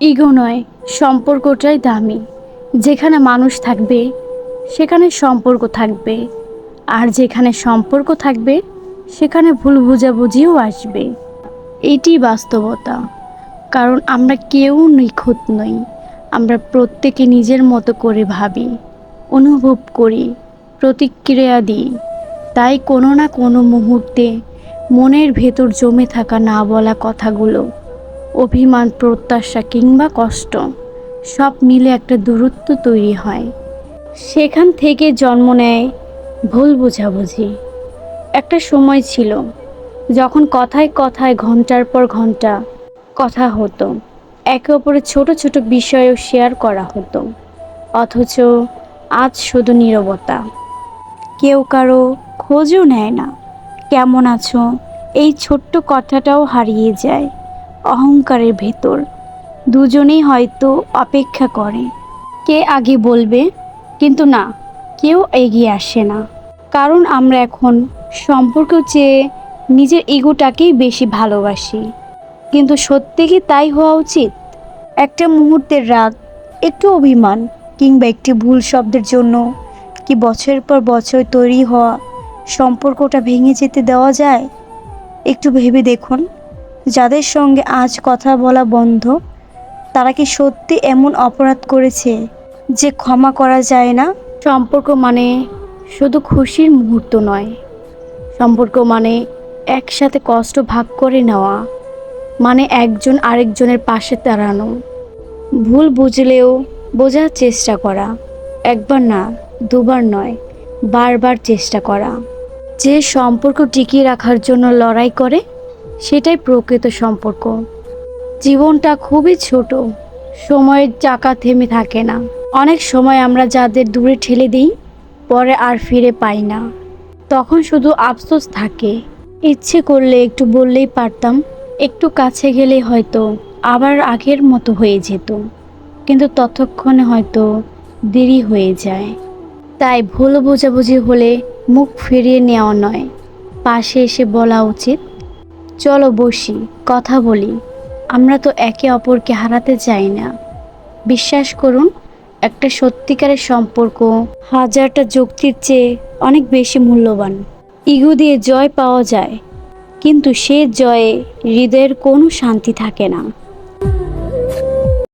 Ego নয়, সম্পর্কটাই দামি। যেখানে মানুষ থাকবে, সেখানে সম্পর্ক থাকবে। আর যেখানে সম্পর্ক থাকবে, সেখানে ভুল বোঝাবুঝিও আসবে। এটি বাস্তবতা। কারণ আমরা কেউ নিখুঁত নই। আমরা প্রত্যেকে নিজের মতো করে ভাবি, অনুভব করি, প্রতিক্রিয়া দিই। তাই কোনো না কোনো মুহূর্তে মনের ভেতর জমে থাকা না বলা কথাগুলো অভিমান, প্রত্যাশা কিংবা কষ্ট, সব মিলে একটা দূরত্ব তৈরি হয়। সেখান থেকে জন্ম নেয় ভুল বোঝাবুঝি। একটা সময় ছিল যখন কথায় কথায় ঘণ্টার পর ঘণ্টা কথা হতো। একে অপরের ছোট ছোট বিষয়ও শেয়ার করা হতো। অথচ আজ শুধু নীরবতা। কেউ কারও খোঁজও নেয় না। কেমন আছো? এই ছোট্ট কথাটাও হারিয়ে যায়। অহংকারের ভেতর। দুজনেই হয়তো অপেক্ষা করে। কে আগে বলবে? কিন্তু না, কেউ এগিয়ে আসে না। কারণ আমরা এখন সম্পর্ক চেয়ে নিজের ইগোটাকেই বেশি ভালোবাসি। কিন্তু সত্যি কি তাই হওয়া উচিত? একটা মুহূর্তের রাগ একটু অভিমান কিংবা একটি ভুল শব্দের জন্য কি বছরের পর বছর তৈরি হওয়া সম্পর্কটা ভেঙে যেতে দেওয়া যায়? একটু ভেবে দেখুন। যাদের সঙ্গে আজ কথা বলা বন্ধ, তারা কি সত্যি এমন অপরাধ করেছে যে ক্ষমা করা যায় না? সম্পর্ক মানে শুধু খুশির মুহূর্ত নয়। সম্পর্ক মানে একসাথে কষ্ট ভাগ করে নেওয়া মানে একজন আরেকজনের পাশে দাঁড়ানো। ভুল বুঝলেও বোঝার চেষ্টা করা, একবার না, দুবার নয়, বারবার চেষ্টা করা। যে সম্পর্ক টিকিয়ে রাখার জন্য লড়াই করে সেটাই প্রকৃত সম্পর্ক। জীবনটা খুবই ছোট, সময়ের চাকা থেমে থাকে না। অনেক সময় আমরা যাদের দূরে ঠেলে দিই, পরে আর ফিরে পাই না। তখন শুধু আফসোস থাকে। ইচ্ছে করলে একটু বললেই পারতাম, একটু কাছে গেলে হয়তো আবার আগের মতো হয়ে যেত। কিন্তু ততক্ষণে হয়তো দেরি হয়ে যায়। তাই ভুল বোঝাবুঝি হলে মুখ ফিরিয়ে নেওয়া নয়। পাশে এসে বলা উচিত চলো বসি, কথা বলি। আমরা তো একে অপরকে হারাতে চাই না। বিশ্বাস করুন, একটা সত্যিকারের সম্পর্ক হাজারটা যুক্তির চেয়ে অনেক বেশি মূল্যবান। ইগু দিয়ে জয় পাওয়া যায়, কিন্তু সে জয়ে হৃদয়ের কোনো শান্তি থাকে না।